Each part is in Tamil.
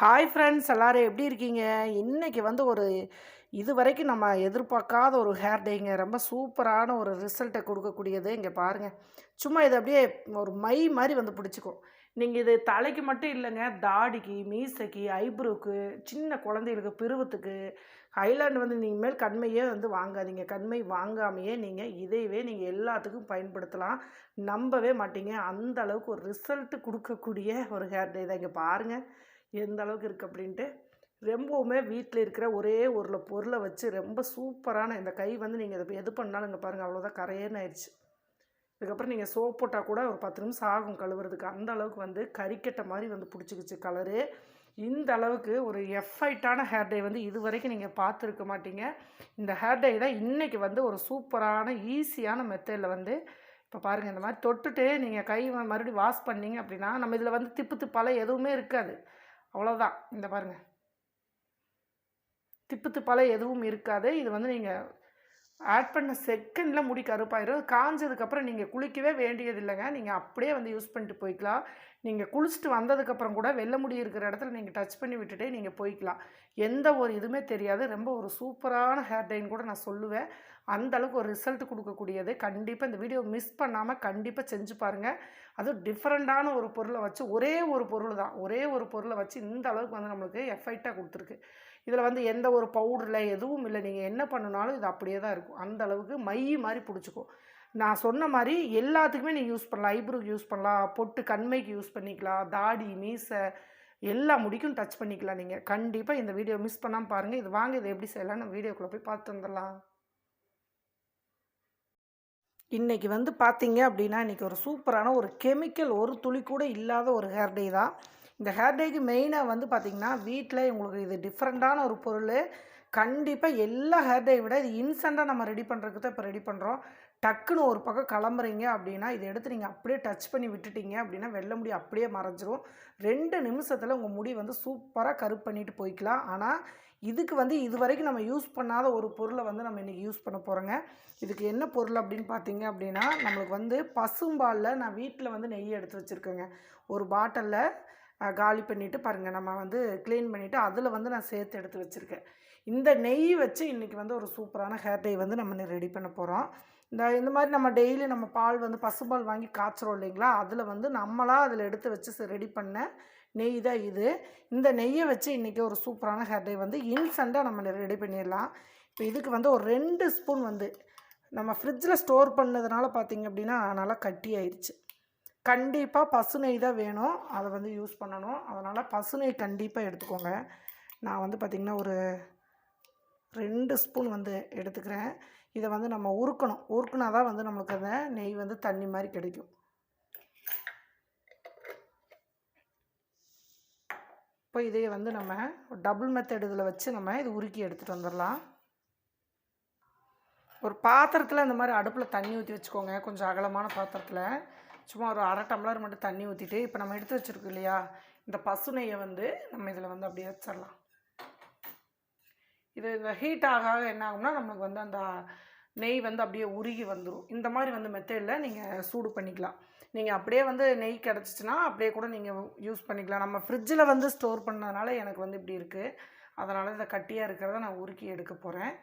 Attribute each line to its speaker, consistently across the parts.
Speaker 1: ஹாய் ஃப்ரெண்ட்ஸ் எல்லோரும் எப்படி இருக்கீங்க? இன்றைக்கி வந்து ஒரு இது வரைக்கும் நம்ம எதிர்பார்க்காத ஒரு ஹேர் டேங்க ரொம்ப சூப்பரான ஒரு ரிசல்ட்டை கொடுக்கக்கூடியது. இங்கே பாருங்கள் சும்மா இது அப்படியே ஒரு மை மாதிரி வந்து பிடிச்சிக்கும். நீங்கள் இது தலைக்கு மட்டும் இல்லைங்க. தாடிக்கு மீசைக்கு ஐப்ரோக்கு சின்ன குழந்தைகளுக்கு பிருவத்துக்கு ஹைலாண்ட் வந்து நீங்கள் மேல் கண்மையே வந்து வாங்காதீங்க. கண்மை வாங்காமையே நீங்கள் இதையவே நீங்கள் எல்லாத்துக்கும் பயன்படுத்தலாம். நம்பவே மாட்டீங்க. அந்த அளவுக்கு ஒரு ரிசல்ட்டு கொடுக்கக்கூடிய ஒரு ஹேர் டே தான் இங்கே பாருங்கள் எந்த அளவுக்கு இருக்குது அப்படின்ட்டு ரொம்பவுமே வீட்டில் இருக்கிற ஒரே ஒரு பொருளை வச்சு ரொம்ப சூப்பரான இந்த கை வந்து நீங்கள் இதை எது பண்ணாலும் இங்கே பாருங்கள் அவ்வளோதான் கரையேன்னு ஆயிடுச்சு. இதுக்கப்புறம் நீங்கள் சோப் போட்டால் கூட ஒரு பத்து நிமிஷம் ஆகும் கழுவுறதுக்கு. அந்த அளவுக்கு வந்து கறிக்கட்டை மாதிரி வந்து பிடிச்சிக்கிச்சு கலரு இந்த அளவுக்கு ஒரு எஃபைட்டான ஹேர் டை வந்து இது வரைக்கும் நீங்கள் பார்த்துருக்க மாட்டீங்க. இந்த ஹேர் டை தான் இன்றைக்கி வந்து ஒரு சூப்பரான ஈஸியான மெத்தடில் வந்து இப்போ பாருங்கள் இந்த மாதிரி தொட்டுட்டு நீங்கள் கை மறுபடியும் வாஷ் பண்ணீங்க அப்படின்னா நம்ம இதில் வந்து திப்பு திப்பால எதுவுமே இருக்காது. அவ்வளோதான் இந்த பாருங்கள் திப்பு திப்பால் எதுவும் இருக்காது. இது வந்து நீங்கள் ஆட் பண்ண செகண்டில் முடி கருப்பாயிரும். காஞ்சதுக்கப்புறம் நீங்கள் குளிக்கவே வேண்டியது இல்லைங்க நீங்கள் அப்படியே வந்து யூஸ் பண்ணிட்டு போய்க்கலாம். நீங்கள் குளிச்சுட்டு வந்ததுக்கப்புறம் கூட வெள்ளை முடி இருக்கிற இடத்துல நீங்கள் டச் பண்ணி விட்டுட்டே நீங்கள் போய்க்கலாம். எந்த ஒரு இதுவுமே தெரியாது. ரொம்ப ஒரு சூப்பரான ஹேர் டைன் கூட நான் சொல்லுவேன். அந்தளவுக்கு ஒரு ரிசல்ட் கொடுக்கக்கூடியது. கண்டிப்பாக இந்த வீடியோ மிஸ் பண்ணாமல் கண்டிப்பாக செஞ்சு பாருங்கள் அதுவும் டிஃப்ரெண்ட்டான ஒரு பொருளை வச்சு ஒரே ஒரு பொருள் தான் ஒரே ஒரு பொருளை வச்சு இந்த அளவுக்கு வந்து நம்மளுக்கு எஃபெக்டாக கொடுத்துருக்கு. இதில் வந்து எந்த ஒரு பவுடரில் எதுவும் இல்லை. நீங்கள் என்ன பண்ணினாலும் இது அப்படியே தான் இருக்கும். அந்த அளவுக்கு மை மாதிரி பிடிச்சிக்கும். நான் சொன்ன மாதிரி எல்லாத்துக்குமே நீங்கள் யூஸ் பண்ணலாம். ஐப்ரோக்கு யூஸ் பண்ணலாம். பொட்டு கண்மைக்கு யூஸ் பண்ணிக்கலாம். தாடி மீசை எல்லா முடிக்கும் டச் பண்ணிக்கலாம் நீங்கள் கண்டிப்பாக இந்த வீடியோ மிஸ் பண்ணாமல் பாருங்கள் இது வாங்க இதை எப்படி செய்யலாம் நம்ம வீடியோக்குள்ளே போய் பார்த்து வந்துடலாம். இன்றைக்கி வந்து பார்த்தீங்க அப்படின்னா இன்றைக்கி ஒரு சூப்பரான ஒரு கெமிக்கல் ஒரு துளி கூட இல்லாத ஒரு ஹேர் டே தான். இந்த ஹேர் டேக்கு மெயினாக வந்து பார்த்திங்கன்னா வீட்டில் உங்களுக்கு இது டிஃப்ரெண்ட்டான ஒரு பொருள். கண்டிப்பாக எல்லா ஹேர் டே விட இது இன்ஸ்டண்ட்டாக நம்ம ரெடி பண்ணுறதுக்கு தான் இப்போ ரெடி பண்ணுறோம் டக்குன்னு ஒரு பக்கம் கிளம்புறீங்க அப்படின்னா இதை எடுத்து நீங்கள் அப்படியே டச் பண்ணி விட்டுட்டீங்க அப்படின்னா வெள்ளை முடி அப்படியே மறைஞ்சிரும். ரெண்டு நிமிஷத்தில் உங்கள் முடி வந்து சூப்பராக கருப் பண்ணிட்டு போய்க்கலாம். ஆனால் இதுக்கு வந்து இது வரைக்கும் நம்ம யூஸ் பண்ணாத ஒரு பொருளை வந்து நம்ம இன்றைக்கி யூஸ் பண்ண போகிறோங்க இதுக்கு என்ன பொருள் அப்படின்னு பார்த்தீங்க அப்படின்னா நம்மளுக்கு வந்து பசும்பாலில் நான் வீட்டில் வந்து நெய் எடுத்து வச்சுருக்கேங்க. ஒரு பாட்டிலில் காலி பண்ணிவிட்டு பாருங்கள் நம்ம வந்து க்ளீன் பண்ணிவிட்டு அதில் வந்து நான் சேர்த்து எடுத்து வச்சுருக்கேன். இந்த நெய் வச்சு இன்றைக்கி வந்து ஒரு சூப்பரான ஹேர் டை வந்து நம்ம ரெடி பண்ண போகிறோம் இந்த இந்த மாதிரி நம்ம டெய்லி நம்ம பால் வந்து பசும்பால் வாங்கி காய்ச்சுறோம் இல்லைங்களா? அதில் வந்து நம்மளாக அதில் எடுத்து வச்சு ரெடி பண்ண நெய் தான் இது. இந்த நெய்யை வச்சு இன்றைக்கி ஒரு சூப்பரான ஹேர்டே வந்து இன்ஸ்டண்ட்டாக நம்ம ரெடி பண்ணிடலாம். இப்போ இதுக்கு வந்து ஒரு ரெண்டு ஸ்பூன் வந்து நம்ம ஃப்ரிட்ஜில் ஸ்டோர் பண்ணதுனால பார்த்திங்க அப்படின்னா நல்லா கட்டி ஆயிடுச்சு கண்டிப்பாக பசு நெய் தான் வேணும். அதை வந்து யூஸ் பண்ணணும். அதனால் பசு நெய் கண்டிப்பாக எடுத்துக்கோங்க. நான் வந்து பார்த்திங்கன்னா ஒரு ரெண்டு ஸ்பூன் வந்து எடுத்துக்கிறேன். இதை வந்து நம்ம உருக்கணும். உருக்குனா தான் வந்து நம்மளுக்கு அந்த நெய் வந்து தண்ணி மாதிரி கிடைக்கும். இப்போ இதையே வந்து நம்ம டபுள் மெத்தட் இதில் வச்சு நம்ம இது உருக்கி எடுத்துகிட்டு வந்துடலாம் ஒரு பாத்திரத்தில் இந்த மாதிரி அடுப்பில் தண்ணி ஊற்றி வச்சுக்கோங்க. கொஞ்சம் அகலமான பாத்திரத்தில். சும்மா ஒரு அரை டம்ளர் மட்டும் தண்ணி ஊற்றிட்டு இப்போ நம்ம எடுத்து வச்சுருக்கோம் இல்லையா? இந்த பசு நெய்யை வந்து நம்ம இதில் வந்து அப்படியே வச்சிடலாம் இது இந்த ஹீட் ஆக ஆக என்ன ஆகும்னா நமக்கு வந்து அந்த நெய் வந்து அப்படியே உருகி வந்துடும் இந்த மாதிரி வந்து மெத்தடில் நீங்கள் சூடு பண்ணிக்கலாம். நீங்கள் அப்படியே வந்து நெய் கிடச்சிச்சின்னா அப்படியே கூட நீங்கள் யூஸ் பண்ணிக்கலாம். நம்ம ஃப்ரிட்ஜில் வந்து ஸ்டோர் பண்ணதுனால எனக்கு வந்து இப்படி இருக்குது அதனால் இதை கட்டியாக இருக்கிறத நான் உருக்கி எடுக்க போகிறேன்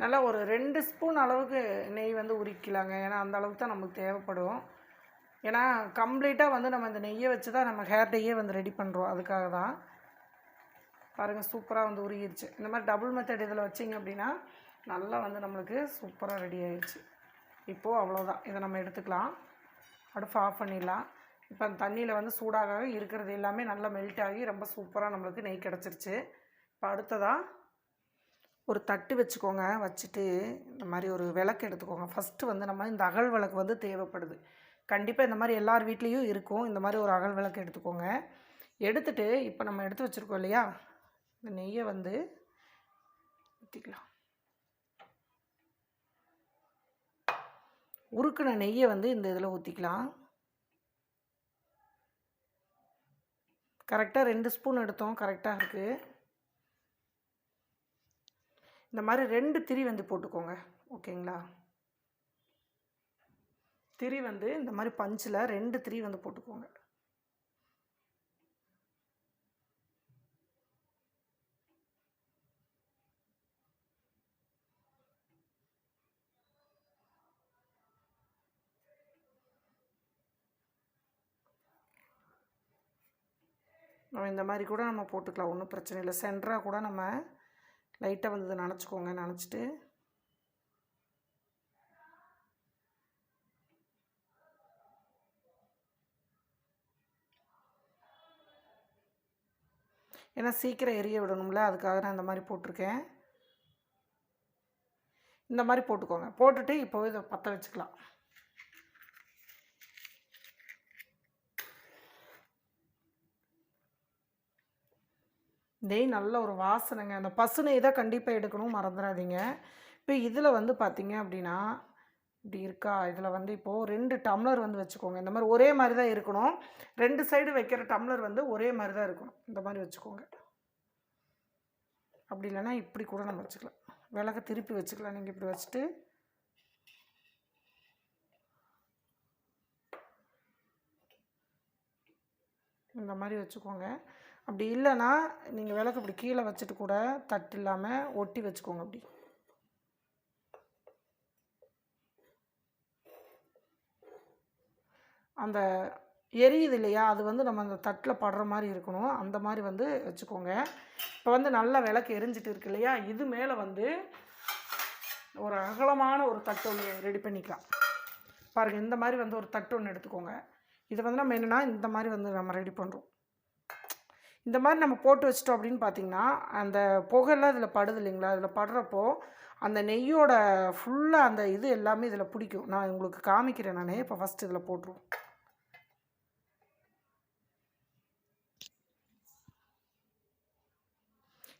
Speaker 1: நல்லா ஒரு ரெண்டு ஸ்பூன் அளவுக்கு நெய் வந்து உரிக்கலாங்க. ஏன்னா அந்த அளவுக்கு தான் நமக்கு தேவைப்படும். ஏன்னா கம்ப்ளீட்டாக வந்து நம்ம இந்த நெய்யை வச்சு தான் நம்ம ஹேர் டையே வந்து ரெடி பண்ணுறோம் அதுக்காக தான் பாருங்கள் சூப்பராக வந்து உருகிடுச்சு. இந்த மாதிரி டபுள் மெத்தட் இதில் வச்சிங்க அப்படின்னா நல்லா வந்து நம்மளுக்கு சூப்பராக ரெடி ஆகிடுச்சு இப்போது அவ்வளோதான் இதை நம்ம எடுத்துக்கலாம். அடுப்பு ஆஃப் பண்ணிடலாம். இப்போ அந்த தண்ணியில் வந்து சூடாக இருக்கிறது எல்லாமே நல்லா மெல்ட் ஆகி ரொம்ப சூப்பராக நம்மளுக்கு நெய் கிடச்சிருச்சு. இப்போ அடுத்ததாக ஒரு தட்டு வச்சுக்கோங்க. வச்சுட்டு இந்த மாதிரி ஒரு விளக்கு எடுத்துக்கோங்க. ஃபஸ்ட்டு வந்து நம்ம இந்த அகல் விளக்கு வந்து தேவைப்படுது. கண்டிப்பாக இந்த மாதிரி எல்லார் வீட்லேயும் இருக்கும். இந்த மாதிரி ஒரு அகல் விளக்கு எடுத்துக்கோங்க. எடுத்துட்டு இப்போ நம்ம எடுத்து வச்சுருக்கோம் இல்லையா? இந்த நெய்யை வந்து ஊற்றிக்கலாம் உருக்குன நெய்யை வந்து இந்த இதில் ஊற்றிக்கலாம் கரெக்டாக ரெண்டு ஸ்பூன் எடுத்தோம். கரெக்டாக இருக்குது இந்த மாதிரி ரெண்டு திரி வந்து போட்டுக்கோங்க. ஓகேங்களா? திரி வந்து இந்த மாதிரி பஞ்சில் ரெண்டு திரி வந்து போட்டுக்கோங்க. நம்ம இந்த மாதிரி கூட நம்ம போட்டுக்கலாம் ஒன்றும் பிரச்சனை இல்லை. சென்டராக கூட நம்ம லைட்டாக வந்தது நினச்சிக்கோங்க நினச்சிட்டு. ஏன்னா சீக்கிரம் எரிய விடணும்ல அதுக்காக நான் இந்த மாதிரி போட்டிருக்கேன். இந்த மாதிரி போட்டுக்கோங்க. போட்டுட்டு இப்போவே இதை பற்ற வச்சுக்கலாம். நெய் நல்ல ஒரு வாசனைங்க. அந்த பசு நெய் தான் கண்டிப்பாக எடுக்கணும் மறந்துடாதீங்க இப்போ இதில் வந்து பார்த்தீங்க அப்படின்னா இப்படி இருக்கா? இதில் வந்து இப்போது ரெண்டு டம்ளர் வந்து வச்சுக்கோங்க. இந்த மாதிரி ஒரே மாதிரி தான் இருக்கணும். ரெண்டு சைடு வைக்கிற டம்ளர் வந்து ஒரே மாதிரி தான் இருக்கணும். இந்த மாதிரி வச்சுக்கோங்க. அப்படி இல்லைன்னா இப்படி கூட நம்ம வச்சுக்கலாம். விளக்க திருப்பி வச்சுக்கலாம். நீங்கள் இப்படி வச்சுட்டு. இந்த மாதிரி வச்சுக்கோங்க. அப்படி இல்லைன்னா நீங்கள் விளக்கு இப்படி கீழே வச்சுட்டு கூட தட்டு இல்லாமல் ஒட்டி வச்சுக்கோங்க அப்படி. அந்த எரியுது இல்லையா? அது வந்து நம்ம அந்த தட்டில் படுற மாதிரி இருக்கணும். அந்த மாதிரி வந்து வச்சுக்கோங்க. இப்போ வந்து நல்ல விளக்கு எரிஞ்சிட்டு இருக்கு இல்லையா? இது மேலே வந்து ஒரு அகலமான ஒரு தட்டு ஒன்று ரெடி பண்ணிக்கலாம். பாருங்கள் இந்த மாதிரி வந்து ஒரு தட்டு ஒன்று எடுத்துக்கோங்க. இது வந்து நம்ம என்னென்னா இந்த மாதிரி வந்து நம்ம ரெடி பண்ணுறோம் இந்த மாதிரி நம்ம போட்டு வச்சிட்டோம் அப்படின்னு பார்த்தீங்கன்னா அந்த புகைலாம் இதில் படுது இல்லைங்களா? அதில் படுறப்போ அந்த நெய்யோட ஃபுல்லாக அந்த இது எல்லாமே இதில் பிடிக்கும். நான் உங்களுக்கு காமிக்கிறேன் நான். இப்போ ஃபஸ்ட்டு இதில் போட்டுருவோம்.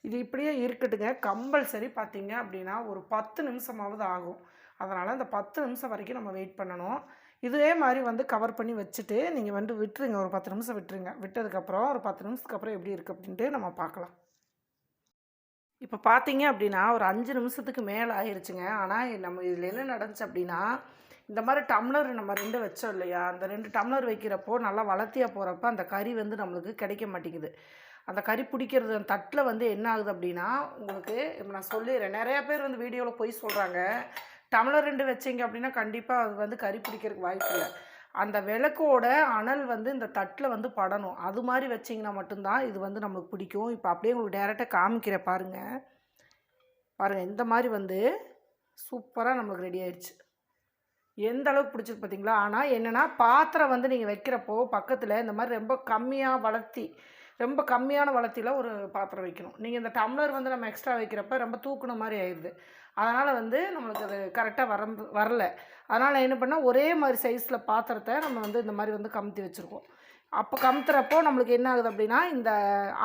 Speaker 1: இது இப்படியே இருக்கட்டுங்க. கம்பல்சரி பார்த்தீங்க அப்படின்னா ஒரு பத்து நிமிஷமாவது ஆகும். அதனால் அந்த பத்து நிமிஷம் வரைக்கும் நம்ம வெயிட் பண்ணணும். இதே மாதிரி வந்து கவர் பண்ணி வச்சுட்டு நீங்கள் வந்து விட்டுருங்க. ஒரு பத்து நிமிஷம் விட்டுருங்க. விட்டதுக்கப்புறம் ஒரு பத்து நிமிஷத்துக்கு அப்புறம் எப்படி இருக்குது அப்படின்ட்டு நம்ம பார்க்கலாம். இப்போ பார்த்தீங்க அப்படின்னா ஒரு அஞ்சு நிமிஷத்துக்கு மேலே ஆயிடுச்சுங்க ஆனால் நம்ம இதில் என்ன நடந்துச்சு அப்படின்னா இந்த மாதிரி டம்ளர் நம்ம ரெண்டு வச்சோம் இல்லையா? அந்த ரெண்டு டம்ளர் வைக்கிறப்போ நல்லா வளர்த்தியாக போகிறப்ப அந்த கறி வந்து நம்மளுக்கு கிடைக்க மாட்டேங்குது. அந்த கறி பிடிக்கிறது அந்த தட்டில் வந்து என்ன ஆகுது அப்படின்னா உங்களுக்கு இப்போ நான் சொல்லிடுறேன். நிறையா பேர் வந்து வீடியோவில் போய் சொல்கிறாங்க டம்ளர் ரெண்டு வச்சிங்க அப்படின்னா கண்டிப்பாக அது வந்து கறி பிடிக்கிறதுக்கு வாய்ப்பு இல்லை. அந்த விளக்கோட அனல் வந்து இந்த தட்டில் வந்து படணும். அது மாதிரி வச்சிங்கன்னா மட்டும்தான் இது வந்து நம்மளுக்கு பிடிக்கும். இப்போ அப்படியே உங்களுக்கு டேரெக்டாக காமிக்கிற பாருங்கள் பாருங்கள் இந்த மாதிரி வந்து சூப்பராக நம்மளுக்கு ரெடி ஆயிடுச்சு. எந்த அளவுக்கு பிடிச்சிருக்கு பார்த்தீங்களா ஆனால் என்னென்னா பாத்திரம் வந்து நீங்கள் வைக்கிறப்போ பக்கத்தில் இந்த மாதிரி ரொம்ப கம்மியாக வளர்த்தி ரொம்ப கம்மியான வளர்த்தியில் ஒரு பாத்திரம் வைக்கணும். நீங்கள் இந்த டம்ளர் வந்து நம்ம எக்ஸ்ட்ரா வைக்கிறப்ப ரொம்ப தூக்குன மாதிரி ஆயிடுது அதனால் வந்து நம்மளுக்கு அது கரெக்டாக வர வரல. அதனால் என்ன பண்ணால் ஒரே மாதிரி சைஸில் பாத்திரத்தை நம்ம வந்து இந்த மாதிரி வந்து கமுத்தி வச்சுருக்கோம். அப்போ கமுத்துறப்போ நம்மளுக்கு என்ன ஆகுது அப்படின்னா இந்த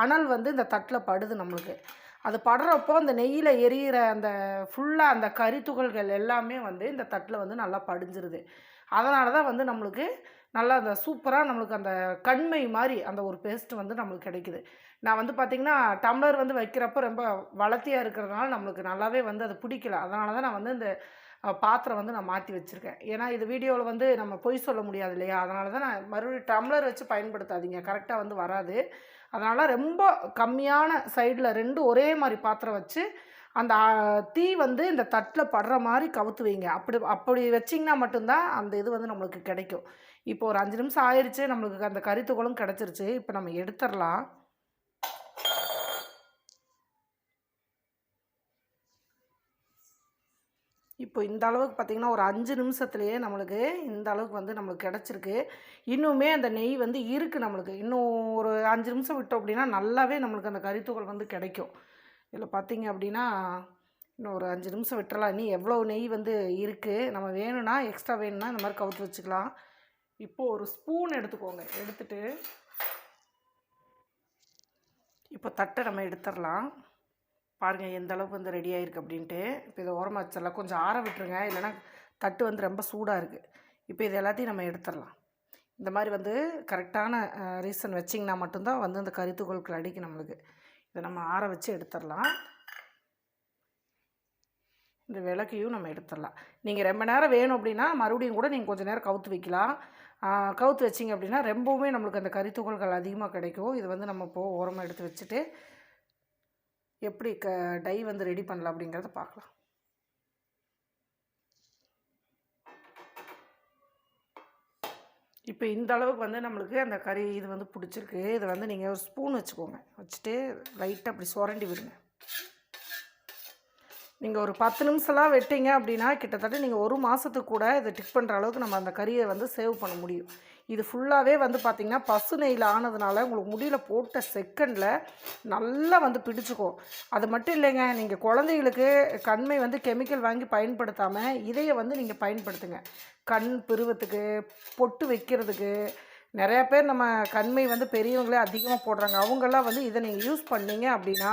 Speaker 1: அனல் வந்து இந்த தட்டில் படுது நம்மளுக்கு. அது படுறப்போ அந்த நெய்யில் எரியிற அந்த ஃபுல்லாக அந்த கறித்துகள்கள் எல்லாமே வந்து இந்த தட்டில் வந்து நல்லா படிஞ்சிருது. அதனால தான் வந்து நம்மளுக்கு நல்லா அந்த சூப்பராக நம்மளுக்கு அந்த கண்மை மாதிரி அந்த ஒரு பேஸ்ட் வந்து நம்மளுக்கு கிடைக்குது. நான் வந்து பார்த்திங்கன்னா டம்ளர் வந்து வைக்கிறப்ப ரொம்ப வளர்த்தியாக இருக்கிறதுனால நம்மளுக்கு நல்லாவே வந்து அது பிடிக்கல. அதனால தான் நான் வந்து இந்த பாத்திரம் வந்து நான் மாற்றி வச்சுருக்கேன். ஏன்னா இது வீடியோவில் வந்து நம்ம பொய் சொல்ல முடியாது இல்லையா? அதனால தான் நான் மறுபடியும் டம்ளர் வச்சு பயன்படுத்தாதீங்க. கரெக்டாக வந்து வராது. அதனால் ரொம்ப கம்மியான சைடில் ரெண்டு ஒரே மாதிரி பாத்திரம் வச்சு அந்த தீ வந்து இந்த தட்டில் படுற மாதிரி கவுத்து வைங்க. அப்படி அப்படி வச்சிங்கன்னா மட்டும்தான் அந்த இது வந்து நம்மளுக்கு கிடைக்கும். இப்போ ஒரு அஞ்சு நிமிஷம் ஆயிடுச்சு நம்மளுக்கு அந்த கறித்துகளும் கிடச்சிருச்சு. இப்போ நம்ம எடுத்துடலாம். இப்போ இந்த அளவுக்கு பார்த்திங்கன்னா ஒரு அஞ்சு நிமிஷத்துலேயே நம்மளுக்கு இந்த அளவுக்கு வந்து நம்மளுக்கு கிடச்சிருக்கு. இன்னுமே அந்த நெய் வந்து இருக்குது நம்மளுக்கு. இன்னும் ஒரு அஞ்சு நிமிஷம் விட்டோம் அப்படின்னா நல்லாவே நம்மளுக்கு அந்த கறித்துகள் வந்து கிடைக்கும். இதில் பார்த்திங்க அப்படின்னா இன்னும் ஒரு அஞ்சு நிமிஷம் விட்டுறலாம். இன்னும் எவ்வளோ நெய் வந்து இருக்குது நம்ம வேணும்னா எக்ஸ்ட்ரா வேணும்னா இந்த மாதிரி கவுத்து வச்சுக்கலாம். இப்போது ஒரு ஸ்பூன் எடுத்துக்கோங்க. எடுத்துட்டு இப்போ தட்டை நம்ம எடுத்துடலாம். பாருங்கள் எந்த அளவுக்கு வந்து ரெடி ஆகிருக்கு அப்படின்ட்டு. இப்போ இதை ஓரமாக வச்சிடலாம். கொஞ்சம் ஆற விட்டுருங்க. இல்லைனா தட்டு வந்து ரொம்ப சூடாக இருக்குது இப்போ இது எல்லாத்தையும் நம்ம எடுத்துடலாம். இந்த மாதிரி வந்து கரெக்டான ரீசன் வச்சிங்கன்னா மட்டும்தான் வந்து அந்த கருத்துக்கோளுக்கு அடிக்கும் நம்மளுக்கு. இதை நம்ம ஆற வச்சு எடுத்துடலாம். இந்த விளக்கையும் நம்ம எடுத்துடலாம். நீங்கள் ரொம்ப நேரம் வேணும் அப்படின்னா மறுபடியும் கூட நீங்கள் கொஞ்சம் நேரம் கவுத்து வைக்கலாம். கவுத்து வச்சிங்க அப்படின்னா ரொம்பவுமே நம்மளுக்கு அந்த கறித்துகள்கள் அதிகமாக கிடைக்கும். இது வந்து நம்ம போ ஓரமாக எடுத்து வச்சுட்டு எப்படி க டை வந்து ரெடி பண்ணலாம் அப்படிங்கிறத பார்க்கலாம். இப்போ இந்த அளவுக்கு வந்து நம்மளுக்கு அந்த கறி இது வந்து பிடிச்சிருக்கு. இதை வந்து நீங்கள் ஒரு ஸ்பூன் வச்சுக்கோங்க. வச்சுட்டு லைட்டாக அப்படி சுரண்டி விடுங்க. நீங்கள் ஒரு பத்து நிமிஷம்லாம் வெட்டிங்க அப்படின்னா கிட்டத்தட்ட நீங்கள் ஒரு மாதத்துக்கு கூட இதை டிக் பண்ணுற அளவுக்கு நம்ம அந்த கறியை வந்து சேவ் பண்ண முடியும். இது ஃபுல்லாகவே வந்து பார்த்திங்கன்னா பசு நெய்யில் ஆனதுனால உங்களுக்கு முடியல போட்ட செகண்டில் நல்லா வந்து பிடிச்சிக்கும். அது மட்டும் இல்லைங்க நீங்கள் குழந்தைகளுக்கு கண்மை வந்து கெமிக்கல் வாங்கி பயன்படுத்தாமல் இதையை வந்து நீங்கள் பயன்படுத்துங்க. கண் பிருவத்துக்கு பொட்டு வைக்கிறதுக்கு நிறையா பேர் நம்ம கண்மை வந்து பெரியவங்களே அதிகமாக போடுறாங்க. அவங்கெல்லாம் வந்து இதை நீங்கள் யூஸ் பண்ணீங்க அப்படின்னா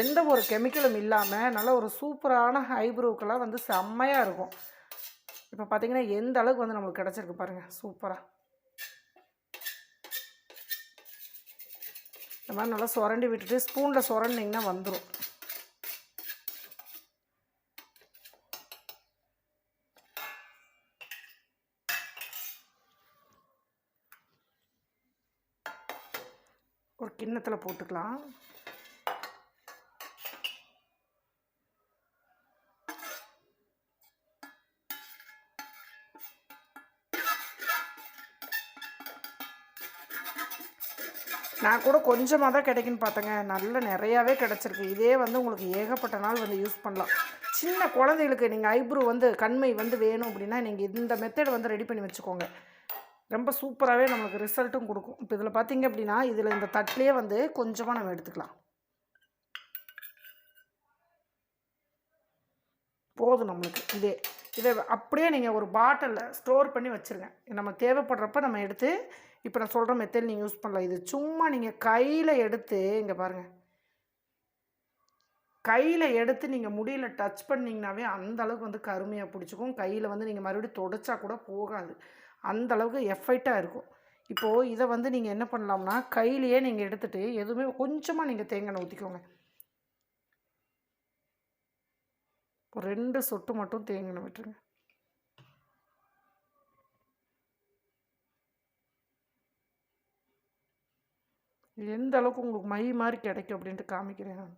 Speaker 1: எந்த ஒரு கெமிக்கலும் இல்லாமல் நல்ல ஒரு சூப்பரான ஐப்ரோக்கெல்லாம் வந்து செம்மையாக இருக்கும். இப்போ பார்த்தீங்கன்னா எந்த அளவுக்கு வந்து நம்மளுக்கு கிடச்சிருக்கு பாருங்கள் சூப்பராக இந்த மாதிரி நல்லா சுரண்டி விட்டுட்டு ஸ்பூனில் சுரண்டிங்கன்னா வந்துடும் ஒரு கிண்ணத்தில் போட்டுக்கலாம். நான் கூட கொஞ்சமாக தான் கிடைக்குன்னு பார்த்தேங்க. நல்ல நிறையாவே கிடச்சிருக்கு. இதே வந்து உங்களுக்கு ஏகப்பட்ட நாள் வந்து யூஸ் பண்ணலாம். சின்ன குழந்தைகளுக்கு நீங்கள் ஐப்ரோ வந்து கண்மை வந்து வேணும் அப்படின்னா நீங்கள் இந்த மெத்தட் வந்து ரெடி பண்ணி வச்சுக்கோங்க. ரொம்ப சூப்பராகவே நம்மளுக்கு ரிசல்ட்டும் கொடுக்கும். இப்போ இதில் பார்த்தீங்க அப்படின்னா இதில் இந்த தட்டிலே வந்து கொஞ்சமாக நம்ம எடுத்துக்கலாம். போதும் நம்மளுக்கு. இதே இதை அப்படியே நீங்கள் ஒரு பாட்டிலில் ஸ்டோர் பண்ணி வச்சுருங்க. நம்ம தேவைப்படுறப்ப நம்ம எடுத்து இப்போ நான் சொல்கிற மெத்தட் நீங்கள் யூஸ் பண்ணலாம். இது சும்மா நீங்கள் கையில் எடுத்து இங்கே பாருங்கள் கையில் எடுத்து நீங்கள் முடியல டச் பண்ணிங்கனாவே அந்தளவுக்கு வந்து கருமையாக பிடிச்சிக்கும். கையில் வந்து நீங்கள் மறுபடியும் தொடச்சா கூட போகாது. அந்த அளவுக்கு எஃபைட்டாக இருக்கும். இப்போது இதை வந்து நீங்கள் என்ன பண்ணலாம்னா கையிலையே நீங்கள் எடுத்துகிட்டு எதுவுமே கொஞ்சமாக நீங்கள் தேங்காய் ஊற்றிக்கோங்க ஒரு ரெண்டு சொட்டு மட்டும் தேங்காய் விட்டுருங்க. எந்த அளவுக்கு உங்களுக்கு மை மாதிரி கிடைக்கும் அப்படின்ட்டு காமிக்கிறேன் நான்.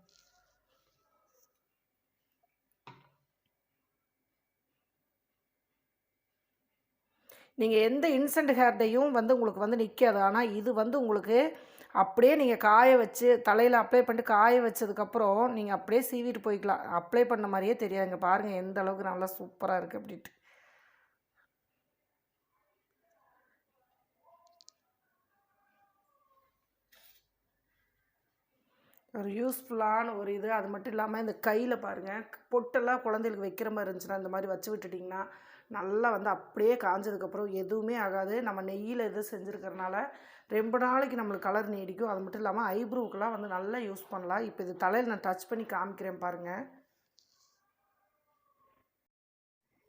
Speaker 1: நீங்கள் எந்த இன்சென்ட் ஹேர்டையும் வந்து உங்களுக்கு வந்து நிற்காது ஆனால் இது வந்து உங்களுக்கு அப்படியே நீங்கள் காய வச்சு தலையில் அப்ளை பண்ணிட்டு காய வச்சதுக்கப்புறம் நீங்கள் அப்படியே சீவிட்டு போய்க்கலாம். அப்ளை பண்ண மாதிரியே தெரியாதுங்க. பாருங்கள் எந்த அளவுக்கு நல்லா சூப்பராக இருக்குது அப்படின்ட்டு. ஒரு யூஸ்ஃபுல்லான ஒரு இது. அது மட்டும் இல்லாமல் இந்த கையில் பாருங்கள் பொட்டெல்லாம் குழந்தைகளுக்கு வைக்கிற மாதிரி இருந்துச்சுன்னா இந்த மாதிரி வச்சு விட்டுட்டிங்கன்னா நல்லா வந்து அப்படியே காஞ்சதுக்கப்புறம் எதுவுமே ஆகாது. நம்ம நெய்யில் இது செஞ்சுருக்கிறனால ரொம்ப நாளைக்கு நம்மளுக்கு கலர் நீடிக்கும். அது மட்டும் இல்லாமல் ஐப்ரோவுக்கெலாம் வந்து நல்லா யூஸ் பண்ணலாம். இப்போ இது தலையில் நான் டச் பண்ணி காமிக்கிறேன் பாருங்கள்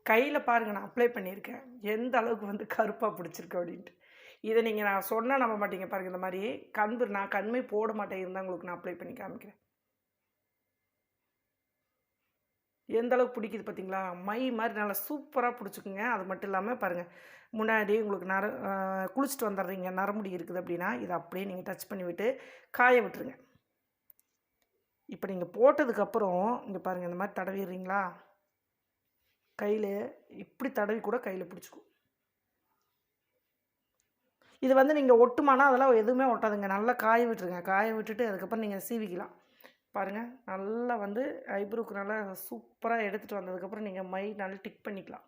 Speaker 1: கையில் பாருங்கள் நான் அப்ளை பண்ணியிருக்கேன். எந்த அளவுக்கு வந்து கருப்பாக பிடிச்சிருக்கு அப்படின்ட்டு. இதை நீங்கள் நான் சொன்னால் நம்ப மாட்டீங்க பாருங்கள் இந்த மாதிரி கண்பு நான் கண்மை போட மாட்டேன் இருந்தால் உங்களுக்கு நான் அப்ளை பண்ணி காமிக்கிறேன். எந்த அளவுக்கு பிடிக்குது பார்த்தீங்களா? மை மாதிரி நல்லா சூப்பராக பிடிச்சிக்குங்க. அது மட்டும் இல்லாமல் பாருங்கள் முன்னாடி உங்களுக்கு நர குளிச்சுட்டு வந்துடுறீங்க நரமுடி இருக்குது அப்படின்னா இதை அப்படியே நீங்கள் டச் பண்ணி விட்டு காய விட்டுருங்க. இப்போ நீங்கள் போட்டதுக்கப்புறம் இங்கே பாருங்கள் இந்த மாதிரி தடவிடுறீங்களா? கையில் இப்படி தடவி கூட கையில் பிடிச்சிக்கும். இது வந்து நீங்கள் ஒட்டுமானா அதெல்லாம் எதுவுமே ஒட்டாதுங்க. நல்லா காய விட்டுருங்க. காய விட்டுட்டு அதுக்கப்புறம் நீங்கள் சீவிக்கலாம். பாருங்கள் நல்லா வந்து ஐப்ரோக்கு நல்லா சூப்பராக எடுத்துகிட்டு வந்ததுக்கப்புறம் நீங்கள் மை நல்லா டிக் பண்ணிக்கலாம்.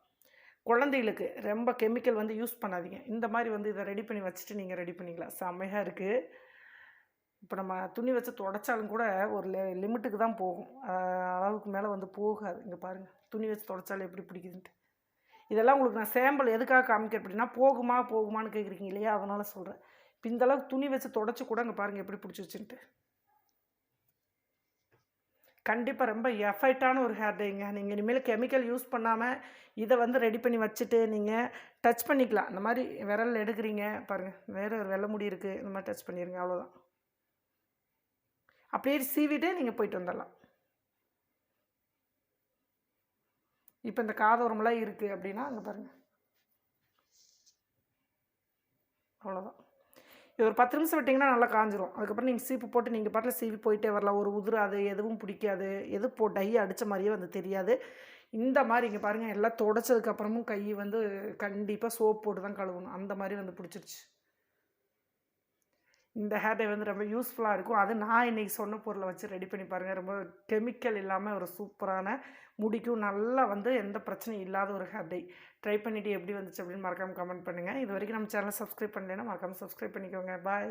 Speaker 1: குழந்தைகளுக்கு ரொம்ப கெமிக்கல் வந்து யூஸ் பண்ணாதீங்க. இந்த மாதிரி வந்து இதை ரெடி பண்ணி வச்சுட்டு நீங்கள் ரெடி பண்ணிக்கலாம். செம்மையாக இருக்குது இப்போ நம்ம துணி வச்சு தொடச்சாலும் கூட ஒரு லிமிட்டுக்கு தான் போகும். அளவுக்கு மேலே வந்து போகாது. இங்கே பாருங்கள் துணி வச்சு தொடச்சாலும் எப்படி பிடிக்குதுன்ட்டு. இதெல்லாம் உங்களுக்கு நான் சேம்பிள் எதுக்காக காமிக்க அப்படின்னா போகுமா போகுமான்னு கேட்குறீங்க இல்லையா? அதனால் சொல்கிறேன் இப்போ இந்தளவுக்கு துணி வச்சு தொடச்சி கூட இங்கே பாருங்கள் எப்படி பிடிச்சி வச்சுன்ட்டு. கண்டிப்பாக ரொம்ப எஃபைட்டான ஒரு ஹேர் டேங்க. நீங்கள் இனிமேல் கெமிக்கல் யூஸ் பண்ணாமல் இதை வந்து ரெடி பண்ணி வச்சுட்டு நீங்கள் டச் பண்ணிக்கலாம். இந்த மாதிரி விரல் எடுக்கிறீங்க. பாருங்கள் வேறு ஒரு வெள்ளை முடி இருக்குது இந்த மாதிரி டச் பண்ணிடுங்க அவ்வளோதான் அப்படியே சீவிட்டு நீங்கள் போயிட்டு வந்துடலாம். இப்போ இந்த காதோரமெல்லாம் இருக்குது அப்படின்னா அங்கே பாருங்கள் அவ்வளோதான் இது ஒரு பத்து நிமிஷம் விட்டிங்கன்னா நல்லா காஞ்சிரும். அதுக்கப்புறம் நீங்கள் சீப்பு போட்டு நீங்கள் பாட்டில் சீவி போயிட்டே வரலாம். ஒரு உதிராது எதுவும் பிடிக்காது. எது போ டை அடித்த மாதிரியே வந்து தெரியாது. இந்த மாதிரி இங்கே பாருங்கள் எல்லாம் தொடச்சதுக்கப்புறமும் கை வந்து கண்டிப்பாக சோப் போட்டு தான் கழுவணும். அந்த மாதிரி வந்து பிடிச்சிருச்சு. இந்த ஹேர் டை வந்து ரொம்ப யூஸ்ஃபுல்லாக இருக்கும். அது நான் இன்றைக்கி சொன்ன பொருளை வச்சு ரெடி பண்ணி பாருங்கள் ரொம்ப கெமிக்கல் இல்லாமல் ஒரு சூப்பரான முடிக்கும். நல்லா வந்து எந்த பிரச்சனையும் இல்லாத ஒரு ஹேர் டை ட்ரை பண்ணிவிட்டு எப்படி வந்துச்சு அப்படின்னு மறக்காமல் கமெண்ட் பண்ணுங்கள் இது வரைக்கும் நம்ம சேனலை சப்ஸ்கிரைப் பண்ணலைன்னா மறக்காமல் சப்ஸ்கிரைப் பண்ணிக்கோங்க. பாய்